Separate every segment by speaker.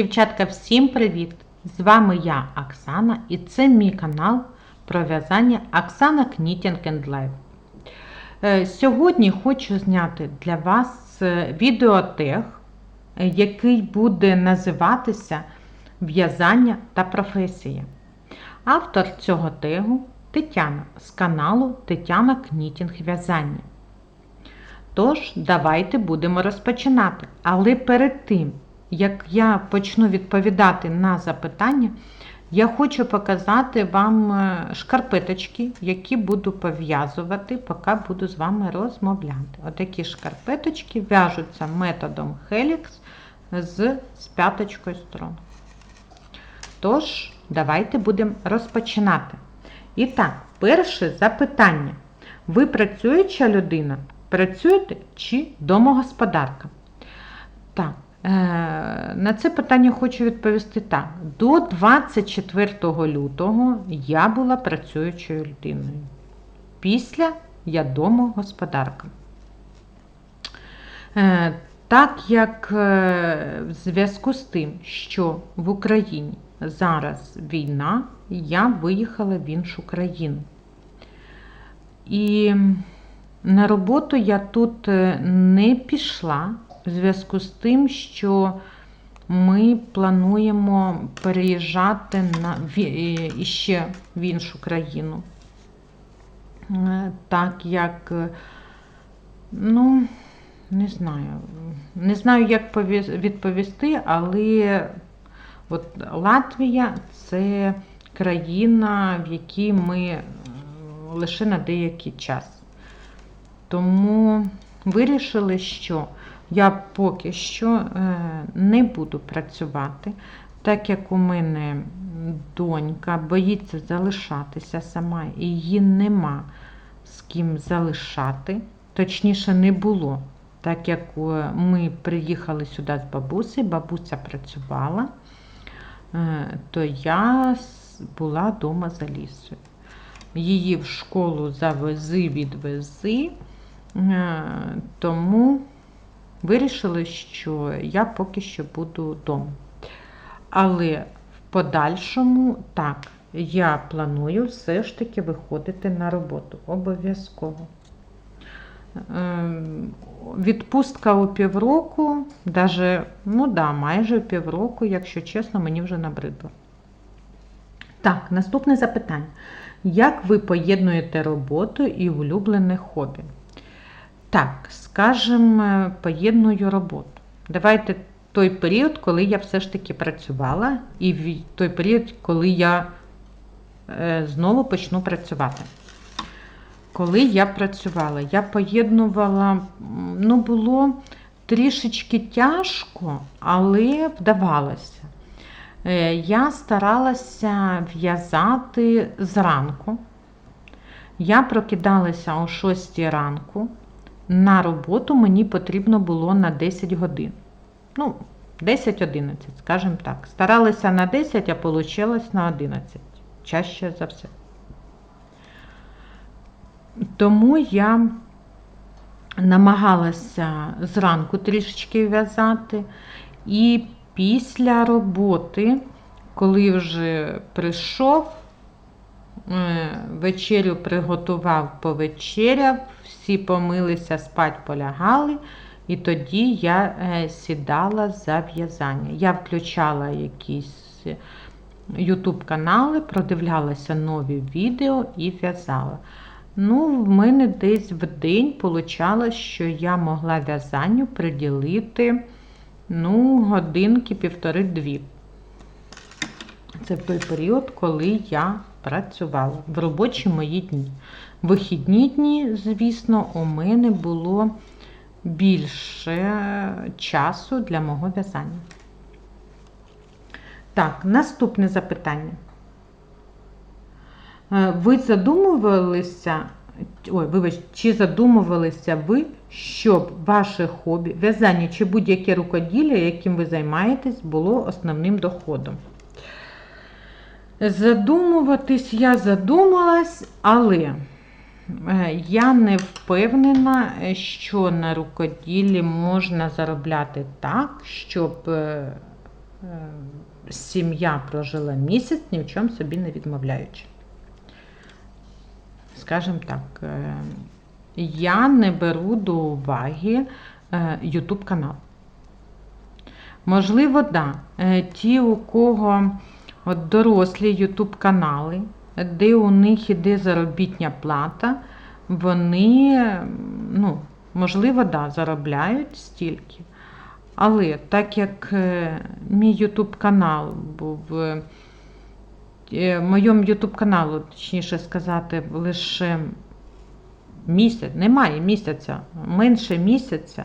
Speaker 1: Дівчатка, всім привіт! З вами я, Оксана, і це мій канал про в'язання Оксана Knitting and Life. Сьогодні хочу зняти для вас е, відеотег, е, який буде називатися В'язання та професія. Автор цього тегу Тетяна з каналу Тетяна Knitting В'язання. Тож, давайте будемо розпочинати. Але перед тим, як я почну відповідати на запитання, я хочу показати вам е, шкарпеточки, які буду пов'язувати, поки буду з вами розмовляти. Отакі шкарпеточки в'яжуться методом Helix з, п'яточкою струн. Тож, давайте будемо розпочинати. І так, перше запитання. Ви працююча людина? Працюєте чи домогосподарка? Так, на це питання хочу відповісти так. До 24 лютого я була працюючою людиною. Після я домогосподарка. Е, так як е, в зв'язку з тим, що в Україні зараз війна, я виїхала в іншу країну. І на роботу я тут е, не пішла в зв'язку з тим, що ми плануємо переїжджати на, е, іще в іншу країну. Е, Так як, е, ну, не знаю, не знаю, як відповісти, але от Латвія це країна, в якій ми лише на деякий час. Тому вирішили, що я поки що е, не буду працювати, так як у мене донька боїться залишатися сама, і її нема з ким залишати, точніше, не було. Так як е, ми приїхали сюди з бабусею, бабуся працювала, е, то я була вдома за лісою. Її в школу завези, відвези. Тому вирішили, що я поки що буду вдома. Але в подальшому, так, я планую все ж таки виходити на роботу. Обов'язково. Е, Відпустка у півроку, даже, ну да, майже у півроку, якщо чесно, мені вже набридло. Так, наступне запитання. Як ви поєднуєте роботу і улюблене хобі? Так, скажімо, поєдную роботу. Давайте той період, коли я все ж таки працювала, і в той період, коли я е, знову почну працювати. Коли я працювала, я поєднувала, ну, було трішечки тяжко, але вдавалося. Е, Я старалася в'язати зранку. Я прокидалася о 6 ранку. На роботу мені потрібно було на 10 годин. Ну, 10-11, скажімо так. Старалася на 10, а вийшло на 11. Чаще за все. Тому я намагалася зранку трішечки в'язати. І після роботи, коли вже прийшов, е, вечерю приготував, повечеряв, всі помилися, спать полягали, і тоді я е, сідала за в'язання. Я включала якісь YouTube канали, продивлялася нові відео і в'язала. Ну, в мене десь в день вийшло, що я могла в'язанню приділити ну, годинки півтори-дві. Це в той період, коли я працювала в робочі мої дні. Вихідні дні, звісно, у мене було більше часу для мого в'язання. Так, наступне запитання. Е, Ви задумувалися, ой, вибач, чи задумувалися ви, щоб ваше хобі, в'язання чи будь-яке рукоділля, яким ви займаєтесь, було основним доходом? Задумуватись я задумалась, але е, я не впевнена, що на рукоділлі можна заробляти так, щоб е, сім'я прожила місяць, ні в чому собі не відмовляючи. Скажімо так, е, я не беру до уваги е, YouTube канал. Можливо, да. Е, Ті, у кого от дорослі YouTube канали, де у них іде заробітня плата, вони, ну, можливо, да, заробляють стільки. Але так як е, мій YouTube канал був е, е, моєму YouTube каналу, точніше сказати, лише місяць, немає місяця, менше місяця,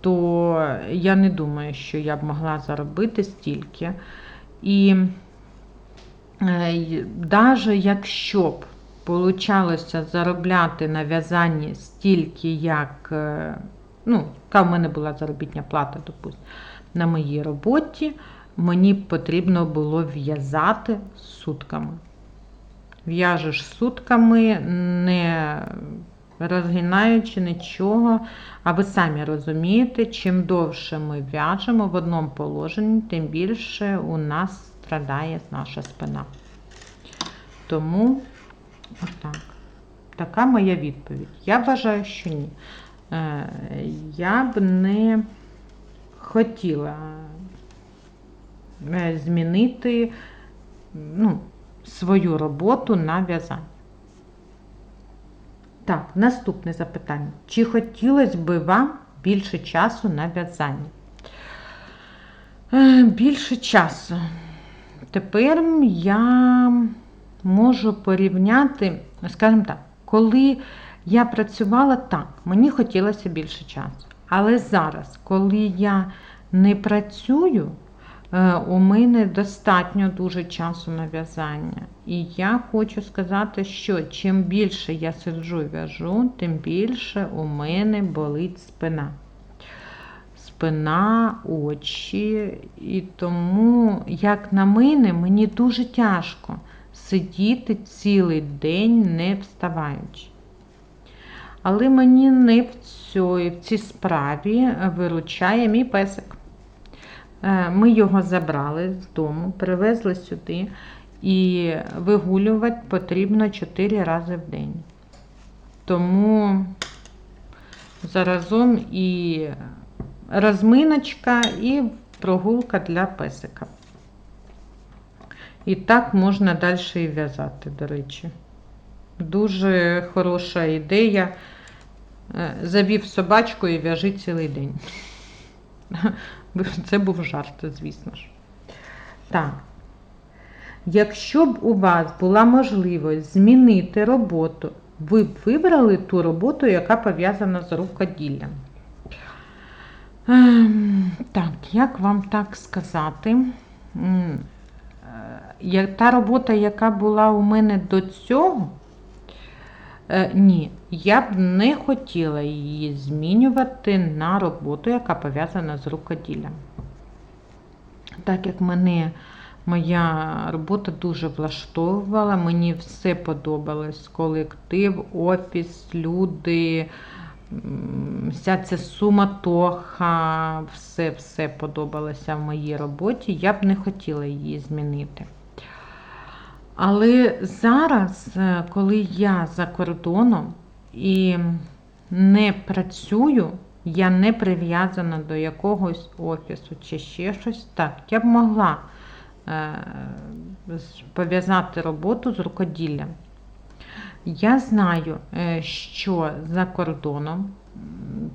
Speaker 1: то я не думаю, що я б могла заробити стільки. І навіть якщо б получалося заробляти на в'язанні стільки, як, е, ну, яка в мене була заробітня плата, допустим, на моїй роботі, мені потрібно було в'язати сутками. В'яжеш сутками, не розгинаючи нічого, а ви самі розумієте, чим довше ми в'яжемо в одному положенні, тим більше у нас страдає наша спина. Тому отак. Така моя відповідь. Я вважаю, що ні. Е, я б не хотіла е, змінити ну, свою роботу на в'язання. Так, наступне запитання. Чи хотілося б вам більше часу на в'язання? Е, більше часу. Тепер я можу порівняти, скажімо так, коли я працювала так, мені хотілося більше часу. Але зараз, коли я не працюю, у мене достатньо дуже часу на в'язання. І я хочу сказати, що чим більше я сиджу і в'яжу, тим більше у мене болить спина. Спина, очі. І тому, як на мене, мені дуже тяжко сидіти цілий день не вставаючи. Але мені не в цій, в цій справі виручає мій песик. Е, ми його забрали з дому, привезли сюди, і вигулювати потрібно 4 рази в день. Тому заразом і розминочка, і прогулка для песика. І так можна далі і в'язати, до речі. Дуже хороша ідея. Е, завів собачку і в'яжи цілий день. Це був жарт, звісно ж. Так. Якщо б у вас була можливість змінити роботу, ви б вибрали ту роботу, яка пов'язана з рукоділлям. Ем, так, як вам так сказати? Е, та робота, яка була у мене до цього, ні, я б не хотіла її змінювати на роботу, яка пов'язана з рукоділлям. Так як мене моя робота дуже влаштовувала, мені все подобалось: колектив, офіс, люди вся ця суматоха, все-все подобалося в моїй роботі, я б не хотіла її змінити. Але зараз, е, коли я за кордоном і не працюю, я не прив'язана до якогось офісу чи ще щось, так, я б могла е, пов'язати роботу з рукоділлям. Я знаю, е, що за кордоном,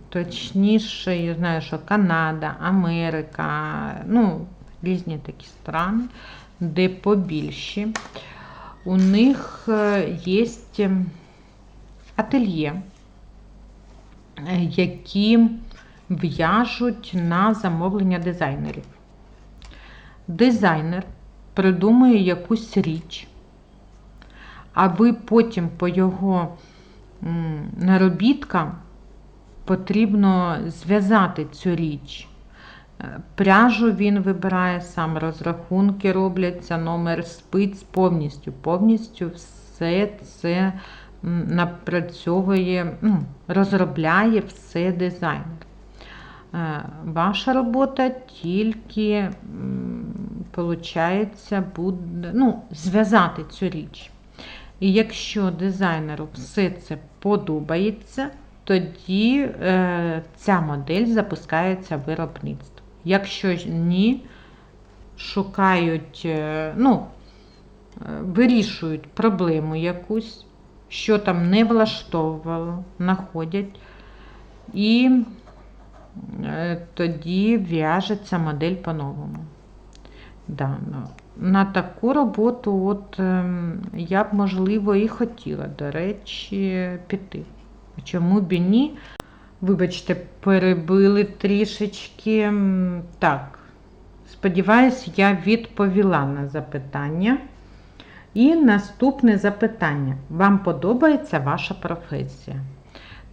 Speaker 1: точніше, я знаю, що Канада, Америка, ну, різні такі страни, де побільші, у них е, є ательє, е, які в'яжуть на замовлення дизайнерів. Дизайнер придумує якусь річ а ви потім по його наробіткам потрібно зв'язати цю річ. Е, пряжу він вибирає сам, розрахунки робляться, номер спиць повністю. Повністю все це напрацьовує, ну, розробляє все дизайнер. Ваша робота тільки, виходить, буде ну, зв'язати цю річ. І якщо дизайнеру все це подобається, тоді е, ця модель запускається в виробництво. Якщо ні, шукають, е, ну, е, вирішують проблему якусь, що там не влаштовувало, знаходять, і е, тоді в'яжеться модель по-новому. Да, ну, на таку роботу от, ем, я б, можливо, і хотіла, до речі, піти. Чому б і ні? Вибачте, перебили трішечки. Так, сподіваюсь, я відповіла на запитання. І наступне запитання. Вам подобається ваша професія?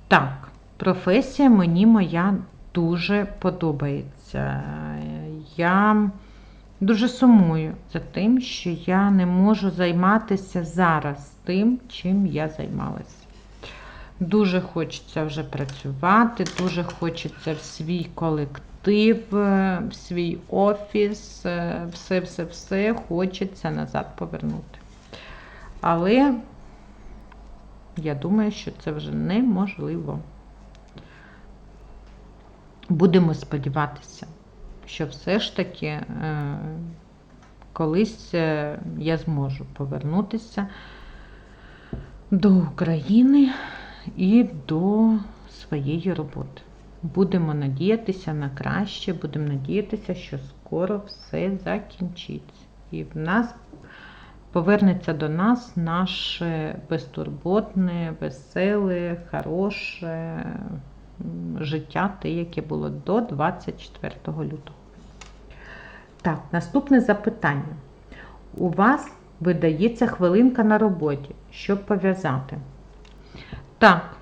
Speaker 1: Так, професія мені моя дуже подобається. Я дуже сумую за тим, що я не можу займатися зараз тим, чим я займалася. Дуже хочеться вже працювати, дуже хочеться в свій колектив, е, в свій офіс, все-все-все хочеться назад повернути. Але я думаю, що це вже неможливо. Будемо сподіватися, що все ж таки е, колись е, я зможу повернутися до України і до своєї роботи. Будемо надіятися на краще, будемо надіятися, що скоро все закінчиться. І в нас повернеться до нас наше безтурботне, веселе, хороше життя, те, яке було до 24 лютого. Так, наступне запитання. У вас видається хвилинка на роботі, щоб пов'язати. Так,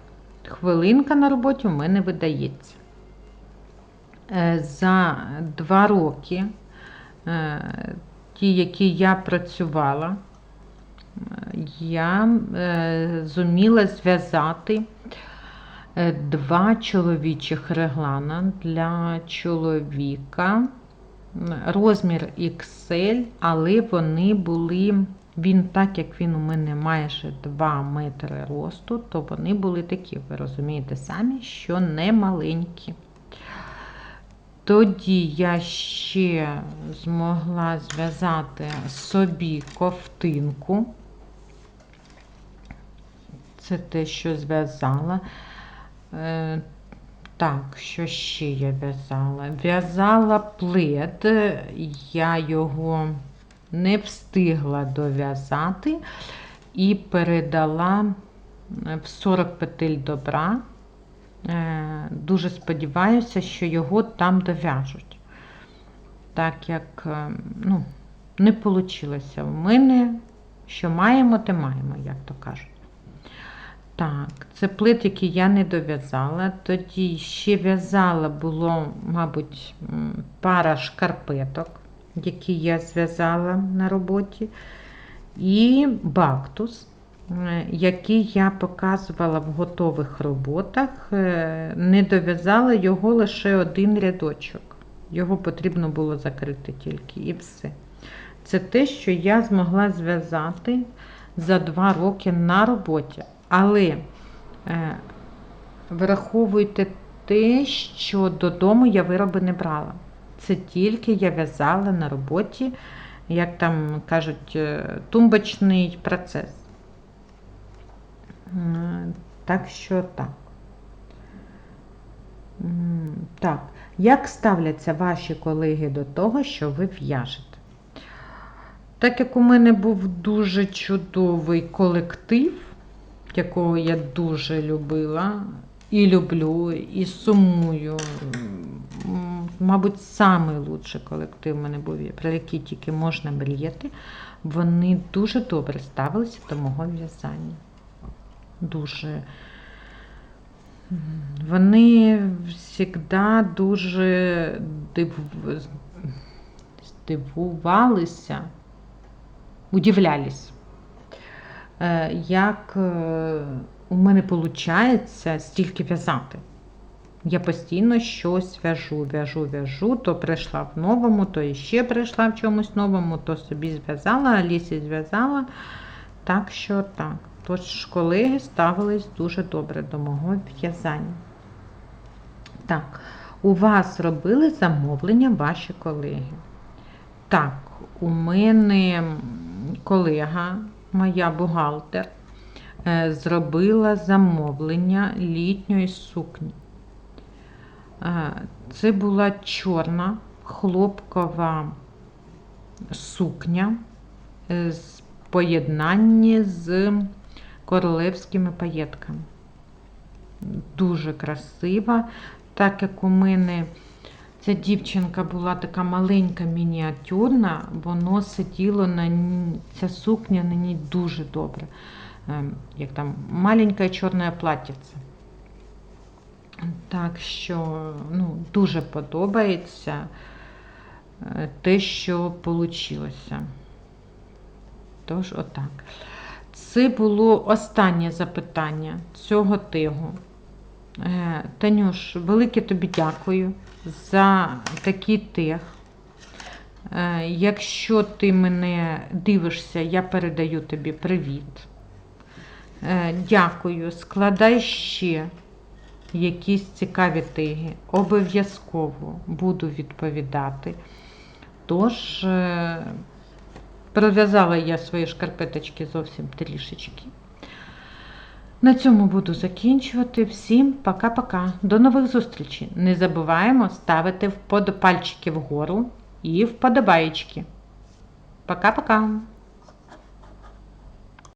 Speaker 1: хвилинка на роботі у мене видається. Е, За два роки, е, ті, які я працювала, я е, зуміла зв'язати два чоловічих реглана для чоловіка. Розмір XL, але вони були, він, так як він у мене майже 2 метри росту, то вони були такі, ви розумієте самі, що не маленькі. Тоді я ще змогла зв'язати собі ковтинку. Це те, що зв'язала. Е, Так, що ще я в'язала? В'язала плед, я його не встигла дов'язати і передала в 40 петель добра. Е, Дуже сподіваюся, що його там дов'яжуть. Так як е, ну, не вийшло в мене, що маємо, те маємо, як то кажуть. Так, це плит, який я не дов'язала. Тоді ще в'язала було, мабуть, пара шкарпеток, які я зв'язала на роботі. І бактус, е, який я показувала в готових роботах. Е, Не дов'язала його лише один рядочок. Його потрібно було закрити тільки і все. Це те, що я змогла зв'язати за два роки на роботі. Але е, враховуйте те, що додому я вироби не брала. Це тільки я в'язала на роботі, як там кажуть, е, тумбочний процес. Так що так. Так, як ставляться ваші колеги до того, що ви в'яжете? Так як у мене був дуже чудовий колектив, якого я дуже любила і люблю, і сумую. Мабуть, найкращий колектив в мене був, про який тільки можна мріяти. Вони дуже добре ставилися до мого в'язання. Дуже. Вони завжди дуже здивувалися, удивлялись, е, як е, у мене виходить стільки в'язати. Я постійно щось в'яжу, в'яжу, в'яжу, то прийшла в новому, то іще прийшла в чомусь новому, то собі зв'язала, Алісі зв'язала. Так що так. Тож колеги ставились дуже добре до мого в'язання. Так, у вас робили замовлення ваші колеги? Так, у мене колега, моя бухгалтер, е, зробила замовлення літньої сукні. Е, Це була чорна хлопкова сукня е, з поєднанні з королевськими паєтками. Дуже красива, так як у мене ця дівчинка була така маленька, мініатюрна, воно сиділо на ній, ця сукня на ній дуже добре. Ем, Як там маленьке чорне платтячце. Так що ну, дуже подобається е, те, що вийшло. Тож, отак. Це було останнє запитання цього тигу. Е, Танюш, велике тобі дякую за такий тег. Е, Якщо ти мене дивишся, я передаю тобі привіт. Дякую. Складай ще якісь цікаві теги. Обов'язково буду відповідати. Тож, е, пров'язала я свої шкарпеточки зовсім трішечки. На цьому буду закінчувати. Всім пока-пока. До нових зустрічей. Не забуваємо ставити пальчики вгору і вподобаєчки. Пока-пока.